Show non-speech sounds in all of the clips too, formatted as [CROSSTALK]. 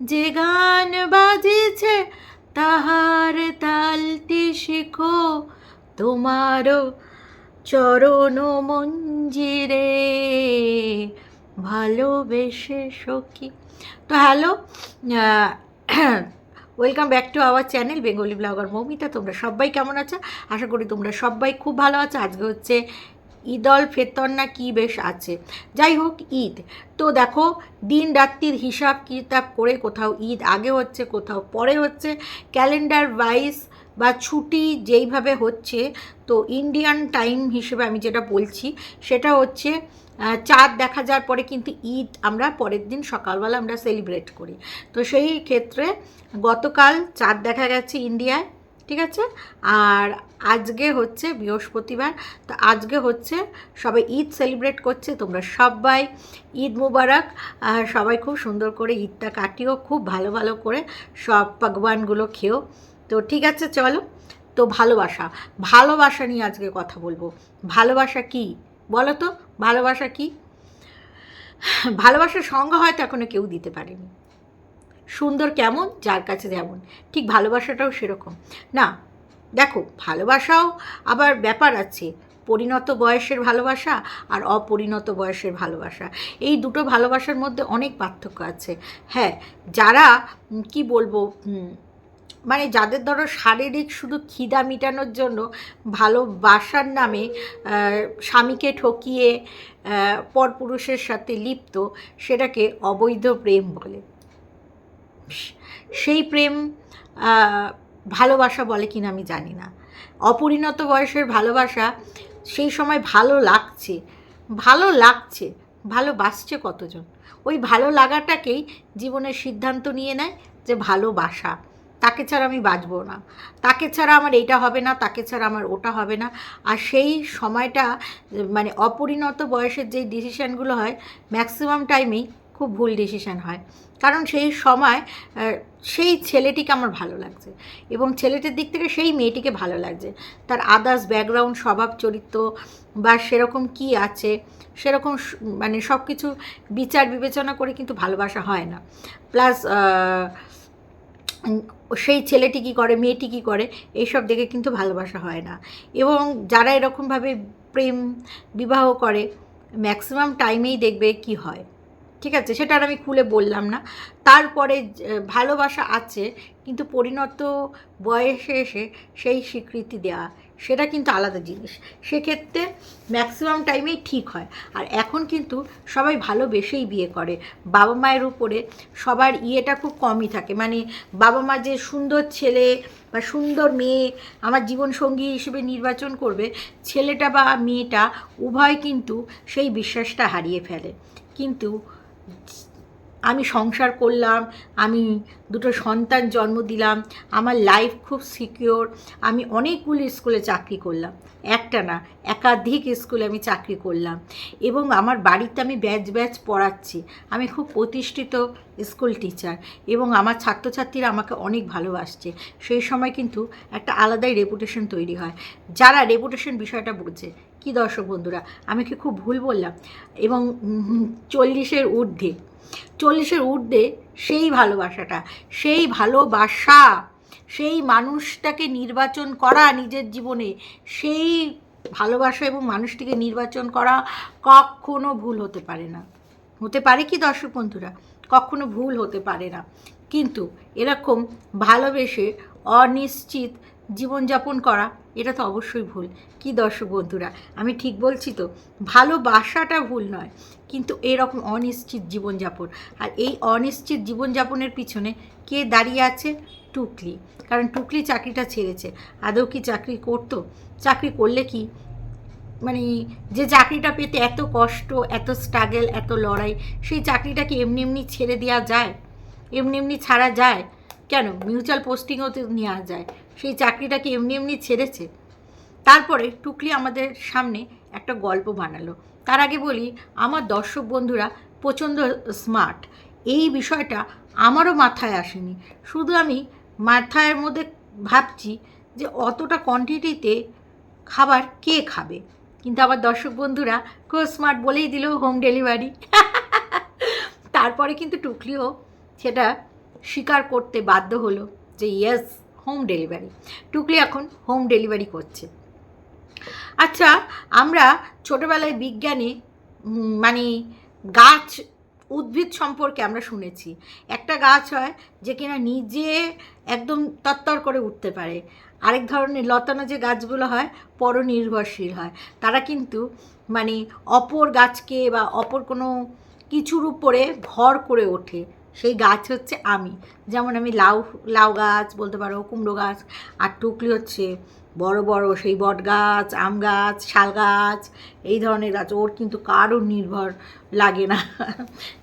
যে গান বাজিছে তাহার তালটি শিখো তোমারও চরণ মঞ্জিরে। ভালোবেসে সখী। তো hello welcome back to our channel Bengali blogger Moumita তোমরা সবাই কেমন আছো? আশা করি তোমরা সবাই খুব ভালো আছো। আজকে হচ্ছে ঈদল ফেতর না কী বেশ আছে? যাই হোক ঈদ। তো দেখো, দিন রাত্রির হিসাব কিতাব করে কোথাও ঈদ আগে হচ্ছে, কোথাও পরে হচ্ছে। ক্যালেন্ডার ওয়াইজ বা ছুটি যেইভাবে হচ্ছে, তো ইন্ডিয়ান টাইম হিসেবে আমি যেটা বলছি, সেটা হচ্ছে চাঁদ দেখা যাওয়ার পরে কিন্তু ঈদ আমরা পরের দিন সকালবেলা আমরা সেলিব্রেট করি। তো সেই ক্ষেত্রে গতকাল চাঁদ দেখা গেছে ইন্ডিয়ায় ঠিক আছে? আর আজকে হচ্ছে বৃহস্পতিবার, তো আজকে হচ্ছে সবাই ঈদ সেলিব্রেট করছে, তোমরা সবাই ঈদ মুবারক। সবাই খুব সুন্দর করে ঈদটা কাটিও, খুব ভালো ভালো করে সব পাকবানগুলো খেও। তো ঠিক আছে, চলো। তো ভালোবাসা ভালোবাসা নিয়ে আজকে কথা বলব। ভালোবাসা কি? বলো তো, ভালোবাসা কি? ভালোবাসার সংজ্ঞা হয়তো এখনও কেউ দিতে পারেনি। সুন্দর কেমন, যার কাছে যেমন। ঠিক ভালোবাসাটাও সেরকম। না, দেখো, ভালোবাসাও আবার ব্যাপার আছে। পরিণত বয়সের ভালোবাসা আর অপরিণত বয়সের ভালোবাসা। এই দুটো ভালোবাসার মধ্যে অনেক পার্থক্য আছে। হ্যাঁ যারা কি বলব মানে যাদের ধরো শারীরিক শুধু খিদা মেটানোর জন্য ভালোবাসার নামে স্বামীকে ঠকিয়ে পরপুরুষের সাথে লিপ্ত, সেটাকে অবৈধ প্রেম বলে। সেই প্রেম ভালোবাসা বলে কিনা আমি জানি না। অপরিণত বয়সের ভালোবাসা সেই সময় ভালো লাগছে ভালো লাগছে, ভালোবাসছে কতজন? ওই ভালো লাগাটাকেই জীবনের সিদ্ধান্ত নিয়ে নেয় যে ভালোবাসা। তাকে ছাড়া আমি বাঁচবো না। তাকে ছাড়া আমার এইটা হবে না, তাকে ছাড়া আমার ওটা হবে না। আর সেই সময়টা মানে অপরিণত বয়সের যেই ডিসিশানগুলো হয় ম্যাক্সিমাম টাইমেই খুব ভুল ডিসিশান হয়। কারণ সেই সময় সেই ছেলেটিকে আমার ভালো লাগছে এবং ছেলেটির দিক থেকে সেই মেয়েটিকে ভালো লাগছে। তার আদার্স ব্যাকগ্রাউন্ড স্বভাব, চরিত্র বা সেরকম কি আছে, সেরকম মানে সব কিছু বিচার, বিবেচনা করে কিন্তু ভালোবাসা হয় না। প্লাস সেই ছেলেটি কী করে, মেয়েটি কী করে, এইসব দেখে কিন্তু ভালোবাসা হয় না। এবং যারা এরকমভাবে প্রেম, বিবাহ করে ম্যাক্সিমাম টাইমেই দেখবে কি হয়। ঠিক আছে, সেটা আর আমি খুলে বললাম না। তারপরে ভালোবাসা আছে, কিন্তু পরিণত বয়সে এসে সেই স্বীকৃতি দেওয়া সেটা কিন্তু আলাদা জিনিস। সেক্ষেত্রে ম্যাক্সিমাম টাইমেই ঠিক হয়। আর এখন কিন্তু সবাই ভালোবেসেই বিয়ে করে। বাবা মায়ের উপরে সবার ইয়েটা খুব কমই থাকে। মানে বাবা মা যে সুন্দর ছেলে বা সুন্দর মেয়ে আমার জীবনসঙ্গী হিসেবে নির্বাচন করবে, ছেলেটা বা মেয়েটা উভয় কিন্তু সেই বিশ্বাসটা হারিয়ে ফেলে। কিন্তু আমি সংসার করলাম, আমি দুটো সন্তান জন্ম দিলাম, আমার লাইফ খুব সিকিওর আমি অনেকগুলি স্কুলে চাকরি করলাম। একটা না, একাধিক স্কুলে আমি চাকরি করলাম। এবং আমার বাড়িতে আমি ব্যাচ ব্যাচ পড়াচ্ছি। আমি খুব প্রতিষ্ঠিত স্কুল টিচার এবং আমার ছাত্রছাত্রীরা আমাকে অনেক ভালোবাসছে। সেই সময় কিন্তু একটা আলাদাই রেপুটেশন তৈরি হয়। যারা রেপুটেশন বিষয়টা বোঝে কি দর্শক বন্ধুরা? আমি কি খুব ভুল বললাম? এবং চল্লিশের ঊর্ধ্বে চল্লিশের ঊর্ধ্বে সেই ভালোবাসাটা, সেই ভালোবাসা, সেই মানুষটাকে নির্বাচন করা নিজের জীবনে, সেই ভালোবাসা এবং মানুষটিকে নির্বাচন করা কখনো ভুল হতে পারে না। হতে পারে কি দর্শক বন্ধুরা? কখনো ভুল হতে পারে না। কিন্তু এরকম ভালোবেসে অনিশ্চিত জীবনযাপন করা, এটা তো অবশ্যই ভুল। কি দর্শক বন্ধুরা, আমি ঠিক বলছি তো ভালোবাসাটা ভুল নয়, কিন্তু এরকম অনিশ্চিত জীবনযাপন। আর এই অনিশ্চিত জীবনযাপনের পিছনে কে দাঁড়িয়ে আছে? টুকলি। কারণ টুকলি চাকরিটা ছেড়েছে। আদৌ কি চাকরি করতো? চাকরি করলে কি? মানে যে চাকরিটা পেতে এত কষ্ট, এত স্ট্রাগল এত লড়াই, সেই চাকরিটাকে এমনি এমনি ছেড়ে দেওয়া যায়? এমনি এমনি ছাড়া যায়? কেন? মিউচুয়াল পোস্টিংও তো নেওয়া যায়। সেই চাকরিটাকে এমনি এমনি ছেড়েছে? তারপরে টুকলি আমাদের সামনে একটা গল্প বানালো। তার আগে বলি, আমার দর্শক বন্ধুরা, প্রচণ্ড স্মার্ট এই বিষয়টা আমারও মাথায় আসেনি। শুধু আমি মাথায় মধ্যে ভাবছি যে অতটা কোয়ান্টিটিতে খাবার কে খাবে? কিন্তু আমার দর্শক বন্ধুরা, খুব স্মার্ট বলেই দিল হোম ডেলিভারি তারপরে কিন্তু টুকলিও সেটা স্বীকার করতে বাধ্য হলো যে ইয়েস হোম ডেলিভারি টুকলি এখন হোম ডেলিভারি করছে। আচ্ছা আমরা ছোটোবেলায় বিজ্ঞানে মানে গাছ উদ্ভিদ সম্পর্কে আমরা শুনেছি। একটা গাছ হয় যে কিনা নিজে একদম তত্তর করে উঠতে পারে। আরেক ধরনের লতানো যে গাছগুলো হয়, পরনির্ভরশীল হয়। তারা কিন্তু মানে অপর গাছকে বা অপর কোনো কিছুর উপরে ভর করে ওঠে। সেই গাছ হচ্ছে আমি। যেমন আমি লাউ লাউ গাছ বলতে পারো, কুমড়ো গাছ আর টুকলি হচ্ছে বড় বড় সেই বট গাছ, আম গাছ, শাল গাছ, এই ধরনের গাছ। ওর কিন্তু কারোর নির্ভর লাগে না।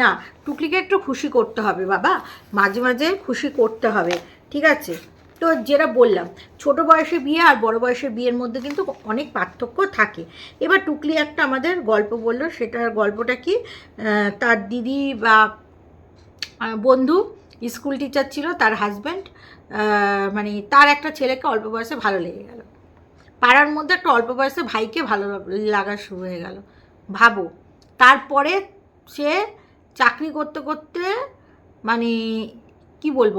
না, টুকলিকে একটু খুশি করতে হবে বাবা। মাঝে মাঝে খুশি করতে হবে, ঠিক আছে? তো যেটা বললাম, ছোট বয়সে বিয়ে আর বড় বয়সের বিয়ের মধ্যে কিন্তু অনেক পার্থক্য থাকে। এবার টুকলি একটা আমাদের গল্প বলল, সেটার গল্পটা কি? তার দিদি বা বন্ধু, স্কুল টিচার ছিল, তার হাজব্যান্ড মানে তার একটা ছেলেকে অল্প বয়সে ভালো লেগে গেল। পাড়ার মধ্যে একটা অল্প বয়সে ভাইকে ভালো লাগা শুরু হয়ে গেল। ভাবো, তারপরে সে চাকরি করতে করতে মানে কি বলব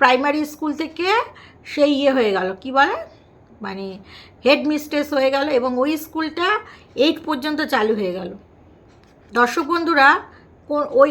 প্রাইমারি স্কুল থেকে সেই ইয়ে হয়ে গেল, কি বলে? মানে হেড মিস্ট্রেস হয়ে গেল এবং ওই স্কুলটা এইট পর্যন্ত চালু হয়ে গেল। দর্শক বন্ধুরা ওই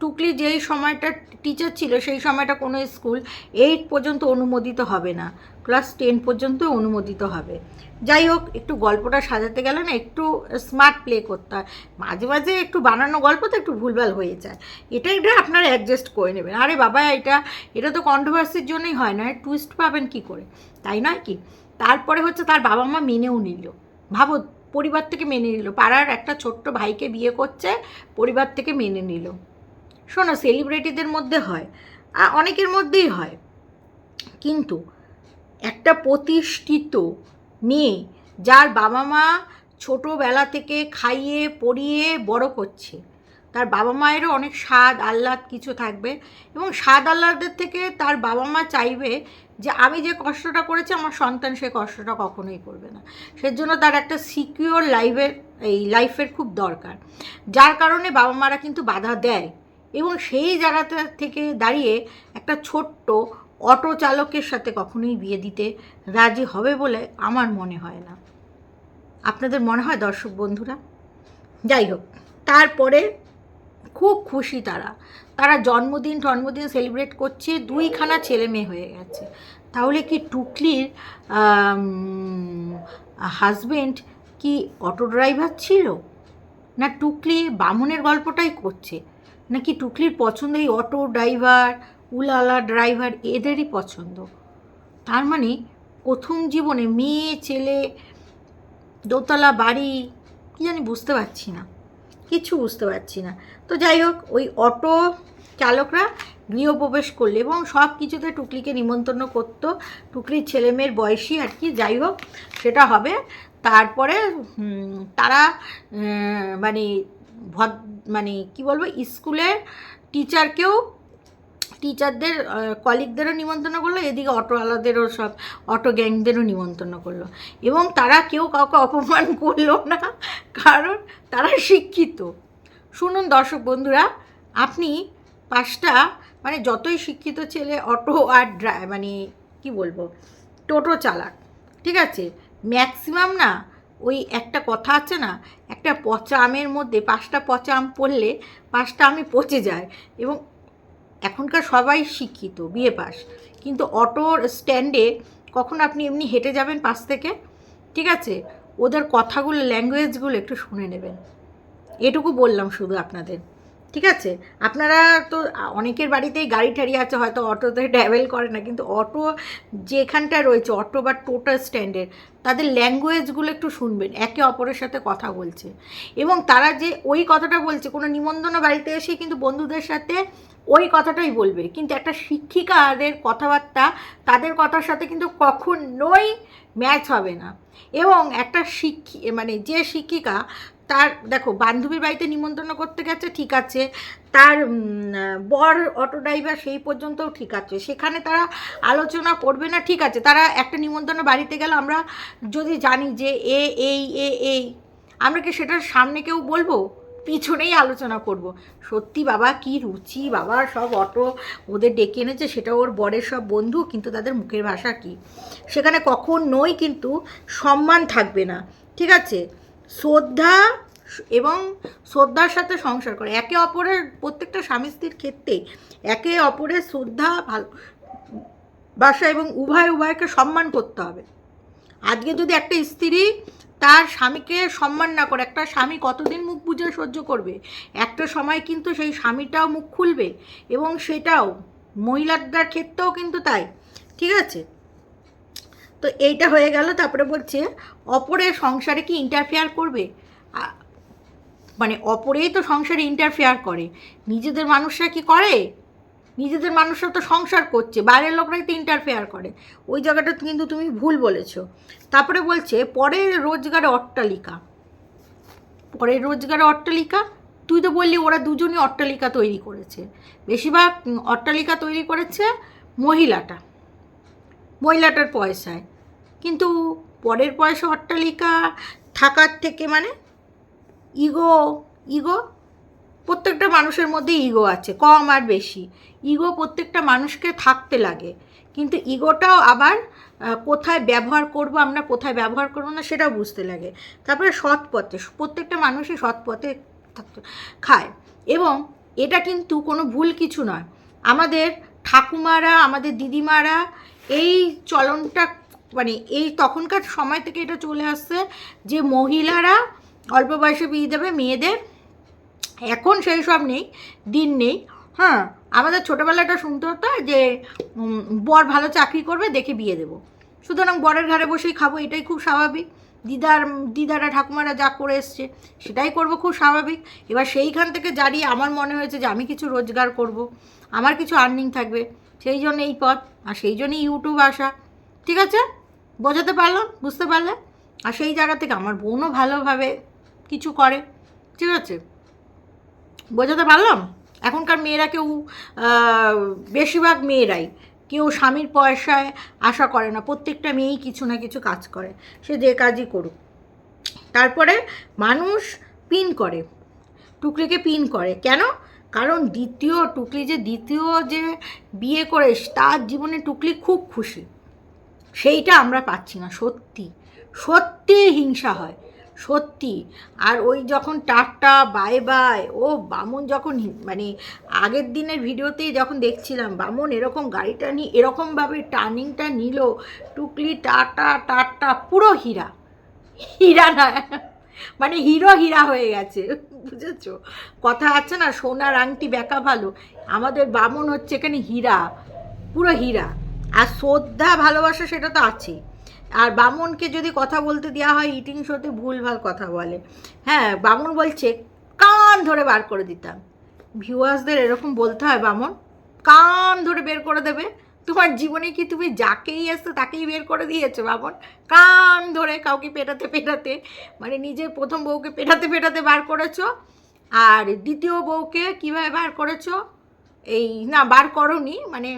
টুকলি যেই সময়টা টিচার ছিল, সেই সময়টা কোনো স্কুল এইট পর্যন্ত অনুমোদিত হবে না। ক্লাস টেন পর্যন্ত অনুমোদিত হবে। যাই হোক, একটু গল্পটা সাজাতে গেলে না একটু স্মার্ট প্লে করতে হয়। মাঝে মাঝে একটু বানানো গল্প তো একটু ভুলভাল হয়ে যায়। এটা এটা আপনারা অ্যাডজাস্ট করে নেবেন। আরে বাবা, এটা এটা তো কন্ট্রোভার্সির জন্যই হয় না। টুইস্ট পাবেন কি করে? তাই নয় কি? তারপরে হচ্ছে তার বাবা মা মেনেও নিল। ভাবো পরিবার থেকে মেনে নিল। পাড়ার একটা ছোট্ট ভাইকে বিয়ে করছে, পরিবার থেকে মেনে নিল। শোনো সেলিব্রিটিদের মধ্যে হয় অনেকের মধ্যেই হয়। কিন্তু একটা প্রতিষ্ঠিত মেয়ে যার বাবা মা ছোটোবেলা থেকে খাইয়ে, পড়িয়ে বড় করছে তার বাবা মায়েরও অনেক স্বাদ, আহ্লাদ কিছু থাকবে এবং স্বাদ, আহ্লাদের থেকে তার বাবা মা চাইবে যে আমি যে কষ্টটা করেছি, আমার সন্তান সে কষ্টটা কখনোই করবে না। সেজন্য তার একটা সিকিওর লাইফের এই লাইফের খুব দরকার। যার কারণে বাবা মারা কিন্তু বাধা দেয় এবং সেই জায়গাটা থেকে দাঁড়িয়ে একটা ছোট্ট অটো চালকের সাথে কখনোই বিয়ে দিতে রাজি হবে বলে আমার মনে হয় না। আপনাদের মনে হয় দর্শক বন্ধুরা? যাই হোক, তারপরে খুব খুশি তারা। তারা জন্মদিন জন্মদিন সেলিব্রেট করছে, দুইখানা ছেলে মেয়ে হয়ে গেছে। তাহলে কি টুকলির হাজবেন্ড কি অটো ড্রাইভার ছিল? না টুকলি বামুনের গল্পটাই করছে? নাকি টুকলির পছন্দ এই অটো ড্রাইভার উলালা ড্রাইভার এদেরই পছন্দ? তার মানে প্রথম জীবনে মেয়ে, ছেলে, দোতলা বাড়ি, কি জানি বুঝতে পারছি না। কিছু বুঝতে পারছি না। তো যাই হোক, ওই অটো চালকরা গৃহপ্রবেশ করলে এবং সব কিছুতে টুকলিকে নিমন্ত্রণ করতো। টুকলির ছেলেমেয়ের বয়সী আর কি, যাই হোক, সেটা হবে। তারপরে তারা মানে ভদ মানে কি বলব, স্কুলের টিচারকেও টিচারদের কলিগদেরও নিমন্ত্রণ করল, এদিকে অটোওয়ালাদেরও সব, অটো গ্যাংদেরও নিমন্ত্রণ করল। এবং তারা কেউ কাউকে অপমান করল না, কারণ তারা শিক্ষিত। শুনুন দর্শক বন্ধুরা, আপনি পাঁচটা মানে যতই শিক্ষিত ছেলে, অটো আর ড্রাই মানে কি বলব, টোটো চালাক, ঠিক আছে? ম্যাক্সিমাম না, ওই একটা কথা আছে না, একটা পচা আমের মধ্যে, পাঁচটা পচা আম পড়লে পাঁচটা আমি পচে যায়। এবং এখনকার সবাই শিক্ষিত, বিএ পাস। কিন্তু অটোর স্ট্যান্ডে কখন আপনি এমনি হেঁটে যাবেন পাশ থেকে? ঠিক আছে? ওদের কথাগুলো ল্যাঙ্গুয়েজগুলো একটু শুনে নেবেন। এটুকু বললাম শুধু আপনাদের। ঠিক আছে? আপনারা তো অনেকের বাড়িতেই গাড়ি টাড়ি আছে, হয়তো অটোতে ট্রাভেল করে না, কিন্তু অটো যেখানটায় রয়েছে, অটো বা টোটাল স্ট্যান্ডের, তাদের ল্যাঙ্গুয়েজগুলো একটু শুনবেন, একে অপরের সাথে কথা বলছে। এবং তারা যে ওই কথাটা বলছে, কোনো নিমন্ত্রণ বাড়িতে এসে কিন্তু বন্ধুদের সাথে ওই কথাটাই বলবে। কিন্তু একটা শিক্ষিকাদের কথাবার্তা, তাদের কথার সাথে কিন্তু কখনোই ম্যাচ হবে না। এবং একটা শিক্ষি মানে যে শিক্ষিকা তার, দেখো, বান্ধবীর বাড়িতে নিমন্ত্রণ করতে গেছে, ঠিক আছে। তার বর অটো ড্রাইভার সেই পর্যন্তও ঠিক আছে। সেখানে তারা আলোচনা করবে না, ঠিক আছে। তারা একটা নিমন্ত্রণ বাড়িতে গেলে, আমরা যদি জানি যে এ, এই এ এই আমরা কি সেটার সামনে কেউ বলব? পিছনেই আলোচনা করব। সত্যি বাবা, কি রুচি বাবা, সব অটো ওদের ডেকে এনেছে, সেটা ওর বরের সব বন্ধু, কিন্তু তাদের মুখের ভাষা কি? সেখানে কখনোই কিন্তু সম্মান থাকবে না, ঠিক আছে? শ্রদ্ধা এবং শ্রদ্ধার সাথে সংসার করে। একে অপরের প্রত্যেকটা স্বামী স্ত্রীর ক্ষেত্রে একে অপরের শ্রদ্ধা, ভালো বাসা এবং উভয় উভয়কে সম্মান করতে হবে। আজকে যদি একটা স্ত্রী তার স্বামীকে সম্মান না করে, একটা স্বামী কতদিন মুখ বুঝে সহ্য করবে? একটা সময় কিন্তু সেই স্বামীটাও মুখ খুলবে এবং সেটাও। মহিলাদের ক্ষেত্রেও কিন্তু তাই, ঠিক আছে? তো এইটা হয়ে গেল, তারপরে বলছে, অপরের সংসারে কি ইন্টারফেয়ার করবে? মানে অপরেই তো সংসারে ইন্টারফেয়ার করে। নিজেদের মানুষরা কি করে? নিজেদের মানুষরা তো সংসার করছে, বাইরের লোকরাই তো ইন্টারফেয়ার করে। ওই জায়গাটা কিন্তু তুমি ভুল বলেছ। তারপরে বলছে, পরের রোজগারে অট্টালিকা। পরের রোজগারে অট্টালিকা? তুই তো বললি ওরা দুজনই অট্টালিকা তৈরি করেছে। বেশিরভাগ অট্টালিকা তৈরি করেছে মহিলাটা। মহিলাটার পয়সায়। কিন্তু পরের পয়সা অট্টালিকা থাকার থেকে মানে ইগো ইগো, প্রত্যেকটা মানুষের মধ্যে ইগো আছে, কম আর বেশি। ইগো প্রত্যেকটা মানুষকে থাকতে লাগে। কিন্তু ইগোটাও আবার কোথায় ব্যবহার করব, আমরা কোথায় ব্যবহার করব না সেটাও বুঝতে লাগে। তারপরে সৎ পথে প্রত্যেকটা মানুষই সৎ পথে খায়। এবং এটা কিন্তু কোনো ভুল কিছু নয়। আমাদের ঠাকুমারা, আমাদের দিদিমারা এই চলনটা মানে এই তখনকার সময় থেকে এটা চলে আসছে যে মহিলারা অল্প বয়সে বিয়ে দেবে, মেয়েদের এখন সেই সব নেই, দিন নেই। হ্যাঁ আমাদের ছোটোবেলাটা শুনতে হতো যে বর ভালো চাকরি করবে, দেখে বিয়ে দেবো। সুতরাং বরের ঘরে বসেই খাব, এটাই খুব স্বাভাবিক। দিদার, দিদারা, ঠাকুমারা যা করে এসছে, সেটাই করব খুব স্বাভাবিক। এবার সেইখান থেকে দাঁড়িয়ে আমার মনে হয়েছে যে, আমি কিছু রোজগার করব। আমার কিছু আর্নিং থাকবে। সেই জন্য এই পথ, আর সেই জন্যই ইউটিউব আসা। ঠিক আছে? বোঝাতে পারলাম বুঝতে পারলে? আর সেই জায়গা থেকে আমার বোনও ভালোভাবে কিছু করে, ঠিক আছে? বোঝাতে পারলাম? এখনকার মেয়েরা কেউ বেশিরভাগ মেয়েরাই কেউ স্বামীর পয়সায় আশা করে না, প্রত্যেকটা মেয়েই কিছু না কিছু কাজ করে, সে যে কাজই করুক। তারপরে মানুষ পিন করে টুকলিকে পিন করে। কেন? কারণ দ্বিতীয় টুকলি যে দ্বিতীয় যে বিয়ে করে তার জীবনে টুকলি খুব খুশি। সেইটা আমরা পাচ্ছি না, সত্যি। সত্যি হিংসা হয়, সত্যি। আর ওই যখন টাটা, বাই বাই, ও বামন যখন মানে আগের দিনের ভিডিওতেই যখন দেখছিলাম, বামন এরকম গাড়িটা নিয়ে এরকমভাবে টার্নিংটা নিল, টুকলি টাটা টাটা, পুরো হীরা। হীরা না মানে হিরো হীরা হয়ে গেছে, বুঝেছ? কথা আছে না, সোনার আংটি বেকা ভালো, আমাদের বামন হচ্ছে এখানে হীরা, পুরো হীরা। আর শ্রদ্ধা, ভালোবাসা সেটা তো আছেই। আর বামনকে যদি কথা বলতে দেওয়া হয় ইটিং শোতে ভুলভাল কথা বলে। হ্যাঁ বামন বলছে, কান ধরে বার করে দিতাম। ভিউয়ার্সদের এরকম বলতে হয় বামন, কান ধরে বের করে দেবে। তোমার জীবনে কি তুমি যাকেই আসতো তাকেই বের করে দিয়েছ বামন? কান ধরে কাউকে পেটাতে পেটাতে মানে নিজের প্রথম বউকে পেটাতে পেটাতে বার করেছ। আর দ্বিতীয় বউকে কীভাবে বার করেছ? এই, না, বার করনি মানে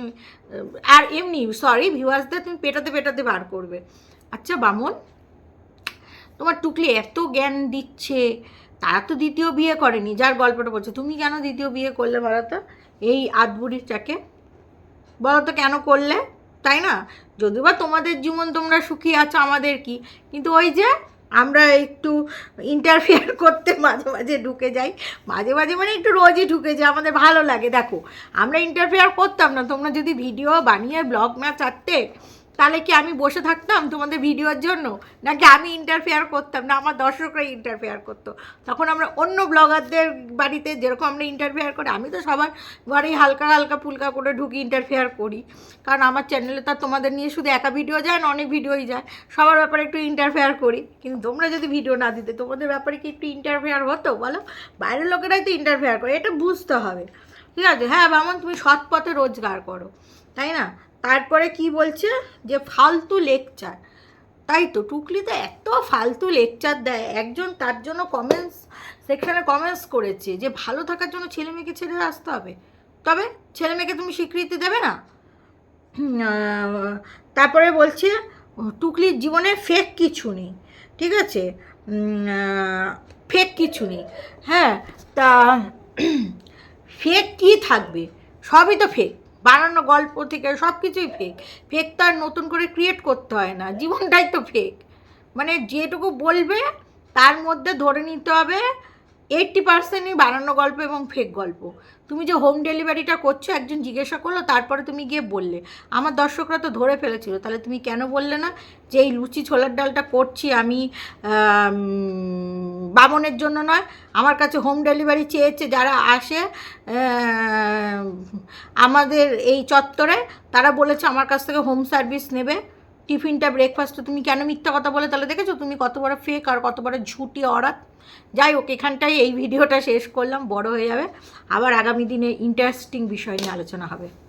আর এমনি সরি ভিউয়ার্সদের তুমি পেটাতে পেটাতে বার করবে। আচ্ছা বামন, তোমার টুকলি এত জ্ঞান দিচ্ছে, তারা তো দ্বিতীয় বিয়ে করেনি, যার গল্পটা বলছে, তুমি কেন দ্বিতীয় বিয়ে করলে বলো তো এই আদবুড়ির চাকে। বলো তো কেন করলে? তাই না? যদিও বা তোমাদের জীবন তোমরা সুখী আছো, আমাদের কি? কিন্তু ওই যে আমরা একটু ইন্টারফেয়ার [LAUGHS] করতে মাঝে মাঝে ঢুকে যাই। মাঝে মাঝে মানে একটু রোজই ঢুকে যাই, আমাদের ভালো লাগে। দেখো, আমরা ইন্টারফেয়ার করতাম না। তোমরা যদি ভিডিও বানিয়ে ব্লগ না চারটে তাহলে কি আমি বসে থাকতাম তোমাদের ভিডিওর জন্য? নাকি আমি ইন্টারফেয়ার করতাম? না, আমার দর্শকরা ইন্টারফেয়ার করতো। তখন আমরা অন্য ব্লগারদের বাড়িতে যেরকম আমরা ইন্টারফেয়ার করি, আমি তো সবার ঘরেই হালকা হালকা ফুলকা করে ঢুকি ইন্টারফেয়ার করি। কারণ আমার চ্যানেলে তো তোমাদের নিয়ে শুধু একা ভিডিও যায় না, অনেক ভিডিওই যায়। সবার ব্যাপারে একটু ইন্টারফেয়ার করি। কিন্তু তোমরা যদি ভিডিও না দিতে, তোমাদের ব্যাপারে কি একটু ইন্টারফেয়ার হতো বলো? বাইরের লোকেরাই তো ইন্টারফেয়ার করে, এটা বুঝতে হবে। ঠিক আছে? হ্যাঁ বামন, তুমি সৎ পথে রোজগার করো। তাই না? তারপরে কি বলছে? যে ফালতু লেকচার। তাই তো টুকলিতে এত ফালতু লেকচার দেয়। একজন তার জন্য কমেন্টস সেকশানে কমেন্টস করেছে যে ভালো থাকার জন্য ছেলে মেয়েকে ছেড়ে আসতে হবে। তবে ছেলে মেয়েকে তুমি স্বীকৃতি দেবে না। তারপরে বলছে টুকলির জীবনে ফেক কিছু নেই। ঠিক আছে? ফেক কিছু নেই। হ্যাঁ তা [CLEARS THROAT] ফেক কি থাকবে? সবই তো ফেক বানানো গল্প থেকে সব কিছুই ফেক ফেক তো আর নতুন করে ক্রিয়েট করতে হয় না। জীবনটাই তো ফেক মানে যেটুকু বলবে, তার মধ্যে ধরে নিতে হবে এইট্টি পার্সেন্টই বানানো গল্প এবং ফেক গল্প। তুমি যে হোম ডেলিভারিটা করছ, একজন জিজ্ঞাসা করল, তারপরে তুমি গিয়ে বললে। আমার দর্শকরা তো ধরে ফেলেছিল, তাহলে তুমি কেন বললে না যে এই লুচি ছোলার ডালটা করছি আমি বামনের জন্য নয়, আমার কাছে হোম ডেলিভারি চেয়েছে যারা আসে আমাদের এই চত্বরে, তারা বলেছে আমার কাছ থেকে হোম সার্ভিস নেবে। টিফিনটা ব্রেকফাস্ট তুমি কেন মিথ্যা কথা বলে? তাহলে দেখেছ তুমি কত বড় ফেক আর কত বড় ঝুটি অরাত? যাই হোক এখানটাই এই [LAUGHS] ভিডিওটা শেষ করলাম, বড় হয়ে যাবে। আবার আগামী দিনে ইন্টারেস্টিং বিষয় নিয়ে আলোচনা হবে।